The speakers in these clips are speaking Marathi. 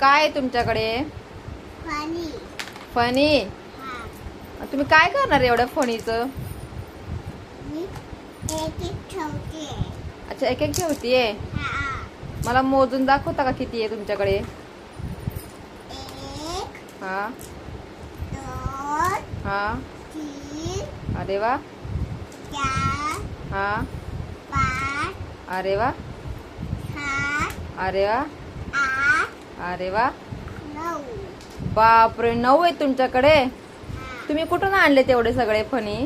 काय आहे तुमच्याकडे? पाणी फणी हा. तुम्ही काय करणार एवढ्या फणीचं मी एक एक ठेवते. अच्छा एक एक ठेवतीये हा. मला मोजून दाखवता का किती आहे तुमच्याकडे? एक हा. दोन हा. तीन अरे वा. चार हा. पाच अरे वा. सात अरे वा. आठ अरे वा. बापरे नऊ आहे तुमच्याकडे? तुम्ही कुठून आणले तेवढे सगळे फणी?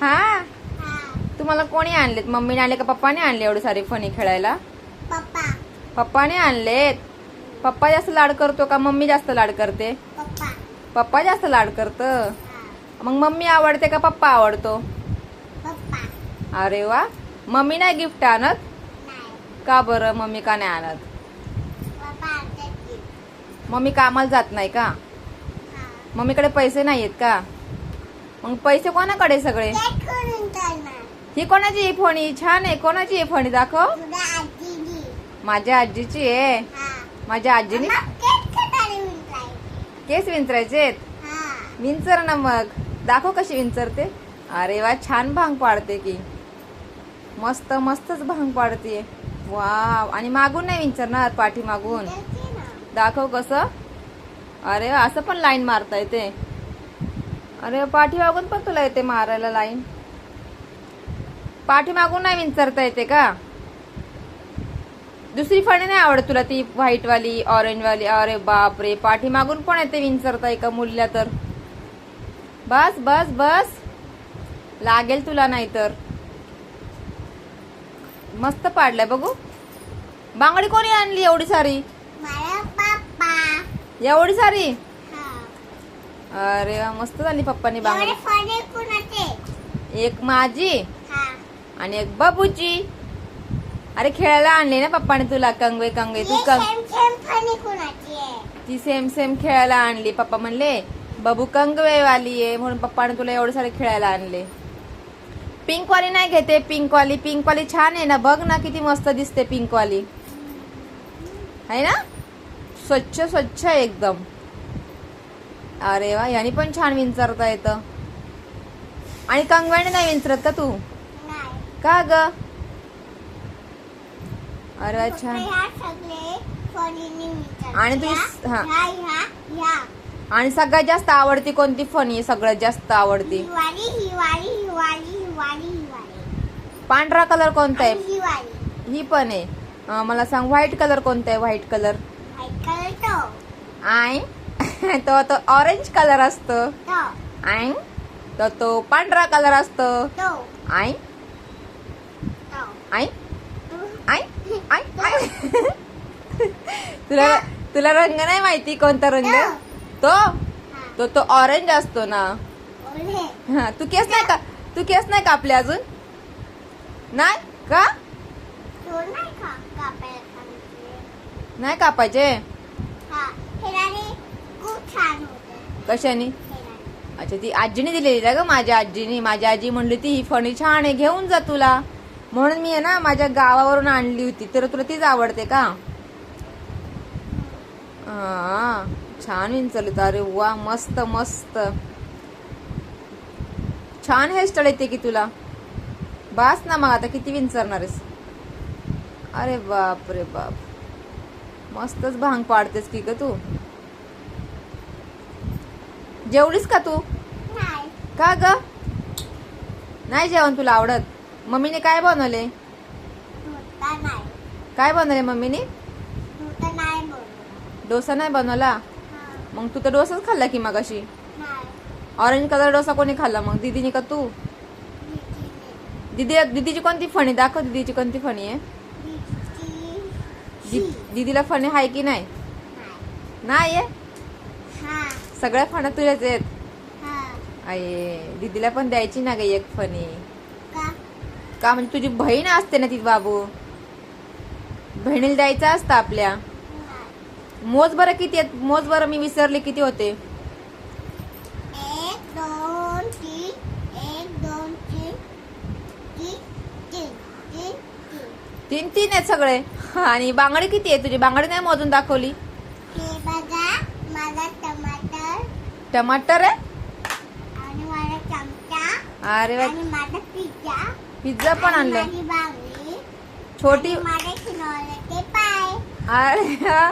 हा? हा तुम्हाला कोणी आणलेत? मम्मीने आणले का पप्पाने आणले एवढे सारे फणी खेळायला? पप्पा. पप्पाने आणलेत? पप्पा जास्त लाड करतो का मम्मी जास्त लाड करते? पप्पा. जास्त लाड करत? मग मम्मी आवडते का पप्पा आवडतो? अरे वा. मम्मी नाही गिफ्ट आणत? का बरं मम्मी का नाही आणत? मम्मी कामाला जात नाही का? हा. मम्मीकडे पैसे नाही आहेत का? मग पैसे कोणाकडे सगळे? ही कोणाची आहे फणी? छान आहे. कोणाची आहे फणी दाखव? माझ्या आजीची आहे. हा. माझ्या आजीने विंचारायचे? केस विंचरायचेत हा. विंचर ना मग. दाखव कशी विंचरते. अरे वा छान भांग पाडते की. मस्त मस्तच भांग पाडते वाव. आणि मागून नाही विंचरणार पाठी मागून दाखव कसं? अरे असं पण लाईन मारता येते अरे पाठी मागून पण तुला येते मारायला लाईन पाठी मागून नाही विंचरता येते का? दुसरी फणी नाही आवडत तुला ती व्हाईट वाली ऑरेंज वाली? अरे बाप रे पाठी मागून पण येते विंचरता एका मुलीला तर. बस बस बस. लागेल तुला नाही तर मस्त पाडलाय बघू. बांगडी कोणी आणली एवढी सारी? एवढी सारी? हा. अरे मस्त झाली पप्पानी बांगडी. एक माझी हा. आणि एक बाबूची. अरे खेळायला आणले ना पप्पाने तुला कंगवे कंगवे तू कंग ती सेम सेम खेळायला आणली. पप्पा म्हणले बाबू कंगवे वाली आहे म्हणून पप्पाने तुला एवढे सारे खेळायला आणले. पिंक वाली नाही घेते पिंक वाली पिंक वाली छान आहे ना बघ ना किती मस्त दिसते पिंक वाली आहे ना? स्वच्छ स्वच्छ एकदम. अरे वा याने पण छान विंचरता येतं. आणि कंगव्याने नाही विंचरत का तू? का ग? अरे छान. आणि तू- हा. आणि सगळ्यात जास्त आवडती कोणती फणी? सगळ्यात जास्त आवडती. पांढरा कलर कोणता आहे? ही पण आहे. अं, मला सांग व्हाईट कलर कोणता आहे? White colour. आय? तो तो ऑरेंज कलर असतो. तो. आय? तर तो पांढरा कलर असतो. तो. आय? तो. आय? आय? आय? आय? तुला तुला रंग नाही माहिती कोणता रंग? तो. तो. तो ऑरेंज असतो ना. हा तू केस नाही का तू केस नाही कापले अजून? नाही? का? तो नाही कापायचे? हा कशाने? अच्छा ती आजीने दिलेली ना ग माझ्या आजीने. माझी आजी म्हणली ती ही फणी छान आहे घेऊन जा तुला. म्हणून मी आहे ना माझ्या गावावरून आणली होती. तर तुला तीच आवडते का? हा छान विंचरली तर अरे वा मस्त मस्त. छान हेअरस्टाईल येते की तुला? बास ना मग आता किती विंचरणार आहेस? अरे बाप रे बाप. मस्तच भांग पाडतेस की ग तू? जेवलीस का तू? नाही. का ग? नाही जेवण तुला आवडत. मम्मीने काय बनवले? काय बनवले मम्मीने? डोसा नाही बनवला? मग तू तर डोसाच खाल्ला की मग अशी ऑरेंज कलर डोसा कोणी खाल्ला? मग दीदीने का तू? दीदी दीदीची कोणती फणी? दाखव दीदीची कोणती फणी आहे. दीदीला फणी आहे की नाही? नाही आहे? सगळ्या फण्या तुझ्याच आहेत. हा आहे दीदीला पण द्यायची ना ग एक फणी. का म्हणजे तुझी बहीण असते ना ती बाबू? बहिणीला द्यायचा असतं आपल्या. मोज बरं किती आहेत? मोज बरं मी विसरले किती होते एक दोन तीन एक दोन तीन तीन आहेत सगळे. आणि बांगडी किती आहे तुझी? बांगडी नाही मोजून दाखवली. हे बघा टमाटर. टमाटर आहे? आणि माझा चमचा. अरे वा. आणि माझा पिझ्झा. पिझ्झा पण आणि आणलाय. माझी बांगडी. छोटी आणि माझे खिनोले पाय अरे वा.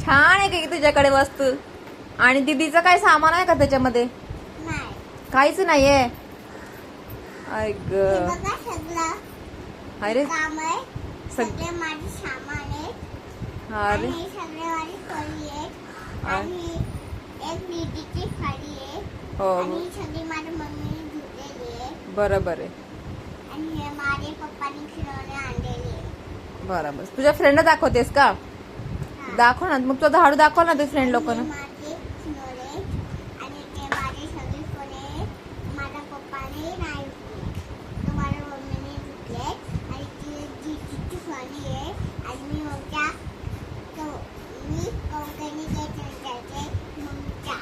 छान आहे की तुझ्याकडे वस्तू. आणि दीदीचं काय सामान आहे का त्याच्यामध्ये? नाही. काहीच नाहीये. ऐक हे बघा सगळं. अरे. काम आहे. सग सगळे माझे सामान आहेत. अरे आणि हे सगळे माझी आहेत. अरे. आणि एक फळी आहे. हो आणि हो. ही सगळी माझ्या मम्मीने धुतलेली आहे. बरोबर आहे. आणि हे माझे पप्पानी आणलेले आहे बरोबर. तुझ्या फ्रेंड दाखवतेस का? हा. दाखव ना. मग तुझं झाडू दाखव ना ते फ्रेंड आणि लोकांना. हे माझे खिलौने आणि ते माझे सगळे फोने माझ्या पप्पाने नाही धुतले तो माझ्या मम्मीने धुतले आणि ती दीदीची फळी आहे आणि मी मम्मीच्या तो- मी कौकणी घेतले त्याचे मम्मीच्या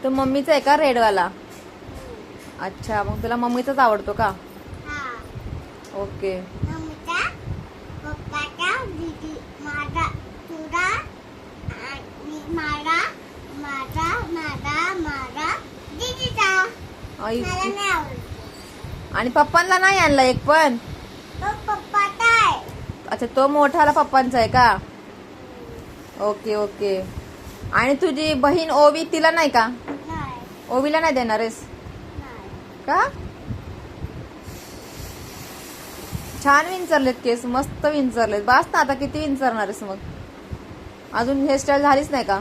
तो मम्मीचा आहे का रेडवाला? अच्छा मग तुला मम्मीचाच आवडतो का? ओके. आणि पप्पांना नाही आणला एक पण? अच्छा तो मोठाला पप्पांचा आहे का? Okay okay. आणि तुझी बहीण ओवी तिला नाही का? ओवीला नाही देणार आहेस का छान विंचरलेत केस मस्त विंचरलेत. बास ना आता किती विंचरणार आहेस मग? अजून हेअरस्टाईल झालीच नाही का?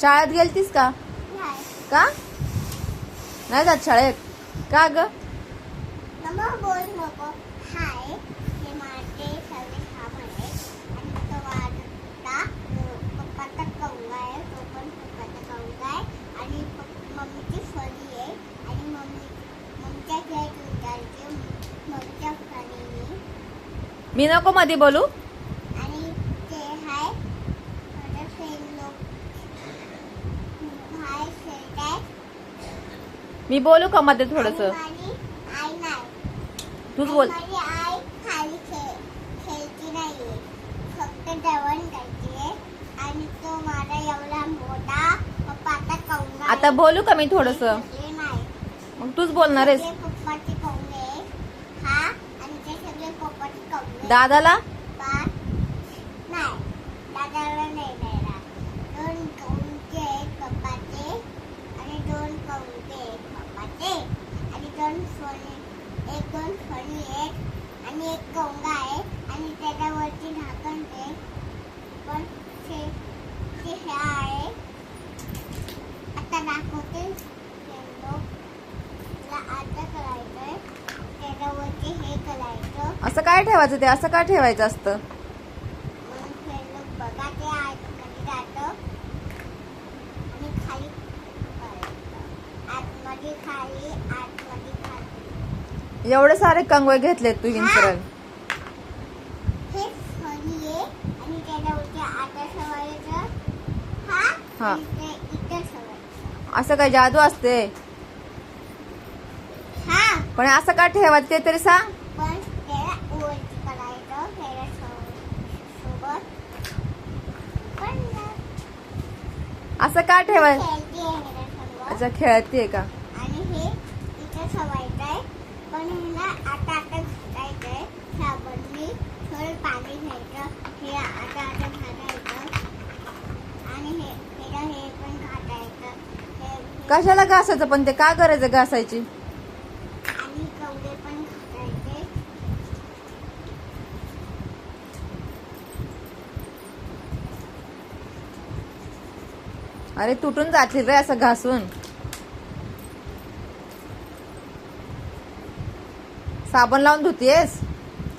शाळेत गेलतीस का? का? नाही जात शाळेत? का ग मम्मा बोल नको हाय हे माझे सगळे सामान आहे आणि तो माझा पप्पाचा कंगा आहे तो पण पप्पाचा कंगा आहे आणि पप- मम्मीची फळी आहे आणि मम्मी मम्मीच्या खेळत उतरते मम्मीच्या फळीने मी नको मध्ये बोलू. आणि ते हाय माझा फ्रेंड लोक. हाय फ्रेंड आहे. मी बोलू का मध्ये थोडस? तूच बोल. माझी आई खाली खेळ खेळती नाहीये. फक्त जेवण करते. आणि तो माझा एवढा मोठा पप्पाचा कौंगा आता बोलू का मी थोडस? मग तूच बोलणार आहेस सगळे पप्पाचे कौंगे हा आणि ते सगळे पप्पाचे कौंगे दादाला पप्पा नाही दादाला नाही द्यायला दोन कौंगे आहेत दादाला? आणि दोन आणि दोन एक दोन आणि एक आहे आणि त्याच्यावरती ढाकण आहे पण ते हे आहे. आता दाखवते रेनबो. तुला आता करायचंय त्याच्यावरती हे करायचं असं काय ठेवायचं ते? असं काय ठेवायचं असतं? एवढे सारे कंगवे घेतलेत तू हे. सवायचं असं काय जादू असते? हा. पण असं का ठेवायचं ते तरी सांग पण त्याला वरती करायचं त्याला सव- सोबत पण ना, असं का ठेवायचं? खेळती आहे ह्याच्यासोबत. अच्छा खेळते का? आणि हे इथं ठेवायचंय पण ह्याला आता आता घालायचंय. साबणनी थोडं पाणी घ्यायचं हे आता आता घालायचं. आणि हे हे पण घालायचं. हे कशाला घासायचं पण ते? का करायचं घासायची आणि कवडे पण घालायचे अरे तुटून जातील रे असं घासून. साबण लावून धुतेस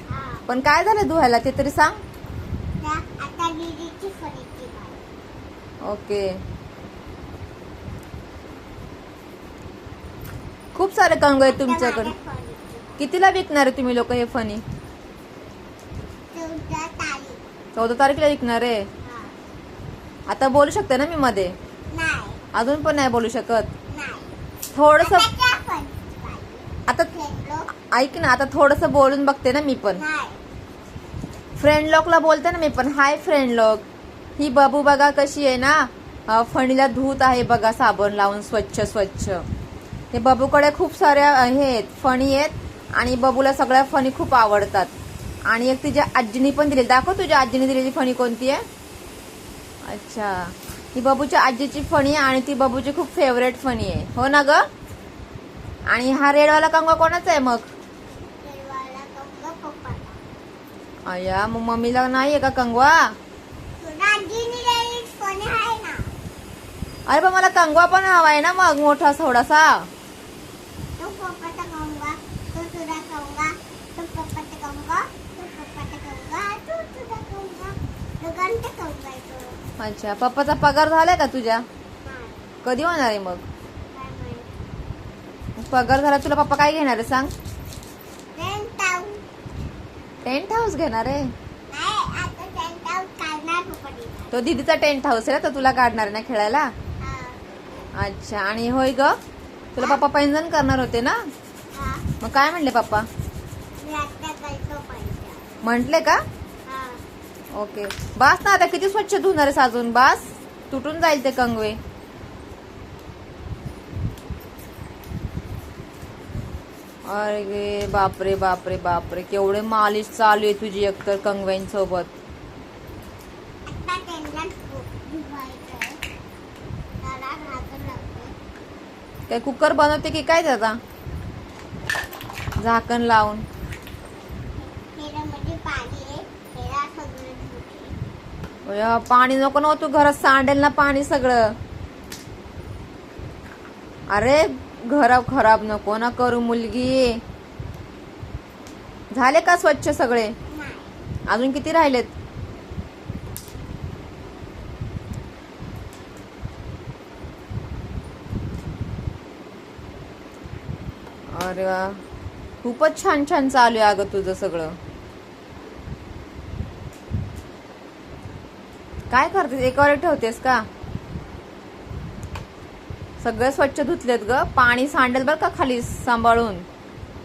हा. पण काय झालं धुवायला ते तरी सांग. ओके. खूप सारे कंग आहेत तुमच्याकडे. कितीला विकणार आहे तुम्ही लोक हे फणी? चौदा तारीख. चौदा तारखेला विकणार? आहे आता बोलू शकते ना मी मध्ये. अजून पण नाही बोलू शकत. थोडस आता ऐक ना आता थोडस बोलून बघते ना मी पण. फ्रेंड लोकला बोलते ना मी पण. हाय फ्रेंड लोक ही बबू बघा कशी आहे ना? फणीला धूत आहे बघा साबण लावून स्वच्छ स्वच्छ. हे बबूकडे खूप साऱ्या हे आहेत फणी आहेत. आणि बबूला सगळ्या फणी खूप आवडतात. आणि एक तिच्या आजीनी पण दिली दाखव तुझ्या आजीने दिलेली फणी कोणती आहे? अच्छा. ही बबूच्या आजीची फणी आहे आणि ती बबूची खूप फेवरेट फणी आहे. हो ना ग? आणि हा रेडवाला कंगवा कोणाचा आहे मग? कंग अय्या मग मम्मीला नाही आहे का कंगवा? अरे पण मला कंगवा पण हवा आहे ना मग मोठा थोडासा तो पप्पाचा कंगा तो तुझा कंगा तो पप्पाचा कंगा तो पप्पाचा कंगा तो तुझा कंगा दोघांचा कंगा आहे तो अच्छा पप्पाचा पगार झालाय का तुझ्या? कधी होणार आहे मग? पगार झाला तुला पप्पा काय घेणार आहे सांग? टेंट हाऊस घेणार आहे? तो दीदीचा टेंट हाऊस आहे ना तो तुला काढणार आहे ना खेळायला? अच्छा आणि होय ग तुला पप्पा पैंजण करणार होते ना? मग काय म्हणले पप्पा? म्हंटले का? ओके. बास ना आता किती स्वच्छ धुणार अजून? बास? तुटून जाईल ते कंगवे. अरे बापरे बापरे बापरे. केवढे मालिश चालू आहे तुझी एकतर कंगव्यांसोबत. काय कुकर बनवते की काय त्याचा? झाकण लावून त्याच्यामध्ये पाणी आहे त्याला सगळं धुते अय्या, पाणी नको ना हो तू घरात सांडेल ना पाणी सगळं. अरे घर खराब नको ना करू मुलगी. झाले का स्वच्छ सगळे? अजून किती राहिलेत? अरे वा. खूपच छान छान चालू आहे अगं तुझं सगळं. काय करतेस? एकावर ठेवतेस का? सगळं स्वच्छ धुतलेत ग. पाणी सांडेल बरं का खाली सांभाळून?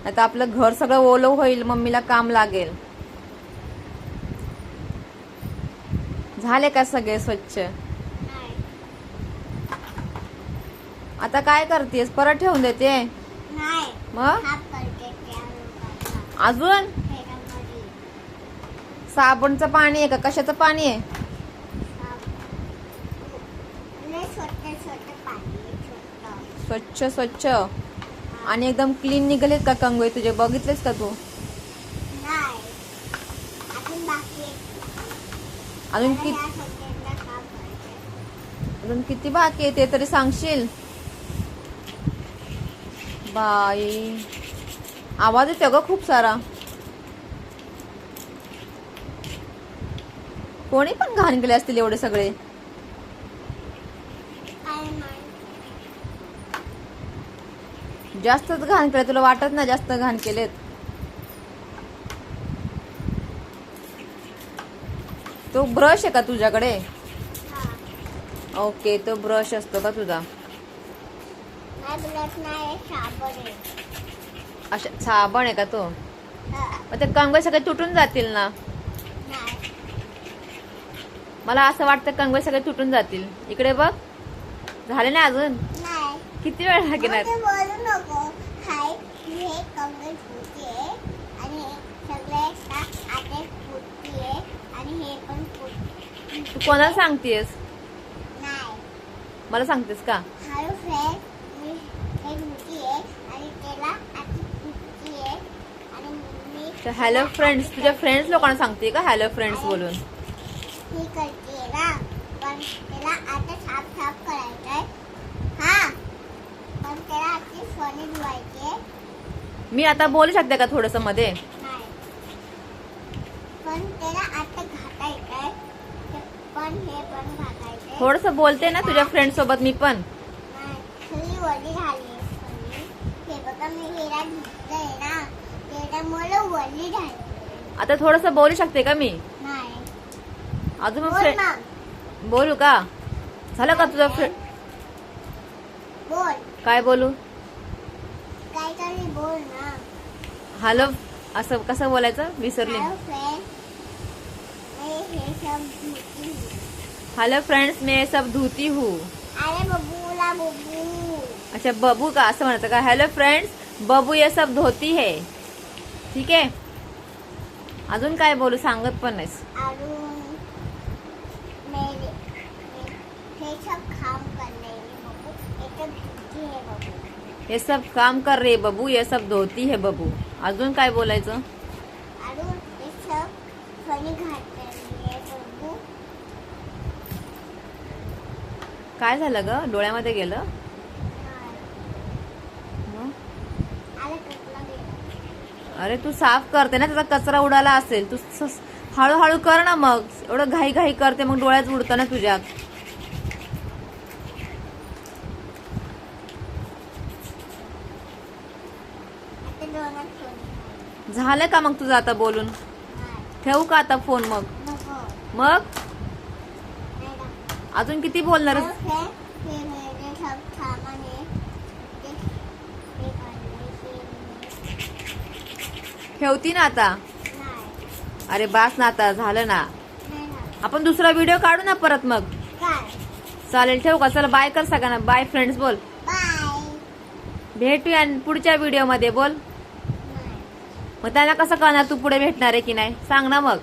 आता आपलं घर सगळं ओलं होईल मम्मीला काम लागेल. झाले का सगळे स्वच्छ? आता काय करतेस? परत ठेवून देते? मग? अजून. साबणचं पाणी आहे का? कशाचं पाणी आहे हाफ लय छोटे छोटे पाणी आहे, छोटं स्वच्छ स्वच्छ. आणि एकदम क्लीन निघालेत का कंगवे तुझे? बघितलेस का तू? अजून अजून किती अजून किती बाकी आहे ते तरी सांगशील? बाई. आवाज येतो ग खूप सारा. कोणी पण घाण केले असतील एवढे सगळे काय नाही जास्तच घाण केले तुला वाटत ना जास्त घाण केलेत? तो ब्रश आहे का तुझ्याकडे? हा. ओके तो ब्रश असतो का तुझा? नाही साबण आहे. का तो. मग ते कंगवे सगळे तुटून जातील ना? मला असं वाटतं कंगवे सगळे तुटून जातील. इकडे बघ. झाले ना अजून? किती वेळ लागणार ते कोणाला सांगतेस? मला सांगतेस का? हे तर हॅलो फ्रेंड्स तुझ्या फ्रेंड्स लोकांना सांगते का? हॅलो फ्रेंड्स बोलून. मी आता बोलू शकते का थोडसमध्ये? हे थोडस बोलते ना तुझ्या फ्रेंड सोबत मी पण. हे आता थोडस बोलू शकते का मी? अजून बोलू का? झालं का तुझं फ्रेंड बोल. काय बोलू? काहीतरी बोल ना. हॅलो असं कसं बोलायचं? विसरले हॅलो फ्रेंड हेलो फ्रेंड्स मैं सब धोती हूँ. अरे बबूला बबू. अच्छा बबू का? असं म्हणायचं का? हॅलो फ्रेंड्स बबू ये सब धोती है. ठीक आहे अजून काय बोलू? सांगत पण नाहीस. अरुण मेरे हे सब काम करने बबू ये सब धोती है हे सब काम कर रे बबू ये सब धोती है बबू. अजून काय बोलायचं? काय झालं ग? डोळ्यामध्ये गेलं? अरे तू साफ करते ना त्याचा कचरा उडाला असेल. तू हळूहळू कर ना मग. एवढं घाई घाई करते मग डोळ्यात उडतं ना तुझ्या आता दोनात फोन झालं का मग तुझं आता बोलून? ठेवू का आता फोन मग? मग. अजून किती बोलणार ठेवती ना आता? अरे बास ना आता झालं ना. आपण दुसरा व्हिडिओ काढू ना परत मग? चालेल ठेवू का? चला बाय कर सगळ्यांना. बाय फ्रेंड्स बोल. बाय भेटूया पुढच्या व्हिडिओमध्ये बोल. मग त्यांना कसं कळणार तू पुढे भेटणार आहे की नाही? सांग ना मग.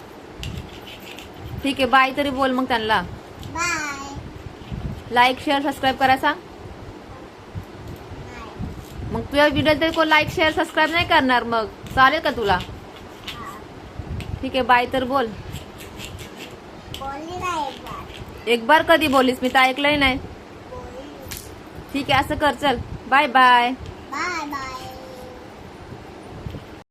ठीक आहे बाय तरी बोल मग त्यांना. बाय. लाईक शेअर सबस्क्राईब करा सांग. मग तुझ्या व्हिडिओ तरी कोण लाईक शेअर सबस्क्राईब नाही करणार मग. चालेल का तुला. ठीक आहे बाय तर बोल. एक बार. एक बार कधी बोलीस? मी तर ऐकलंय नाही. ठीक आहे असं कर चल. Bye bye bye bye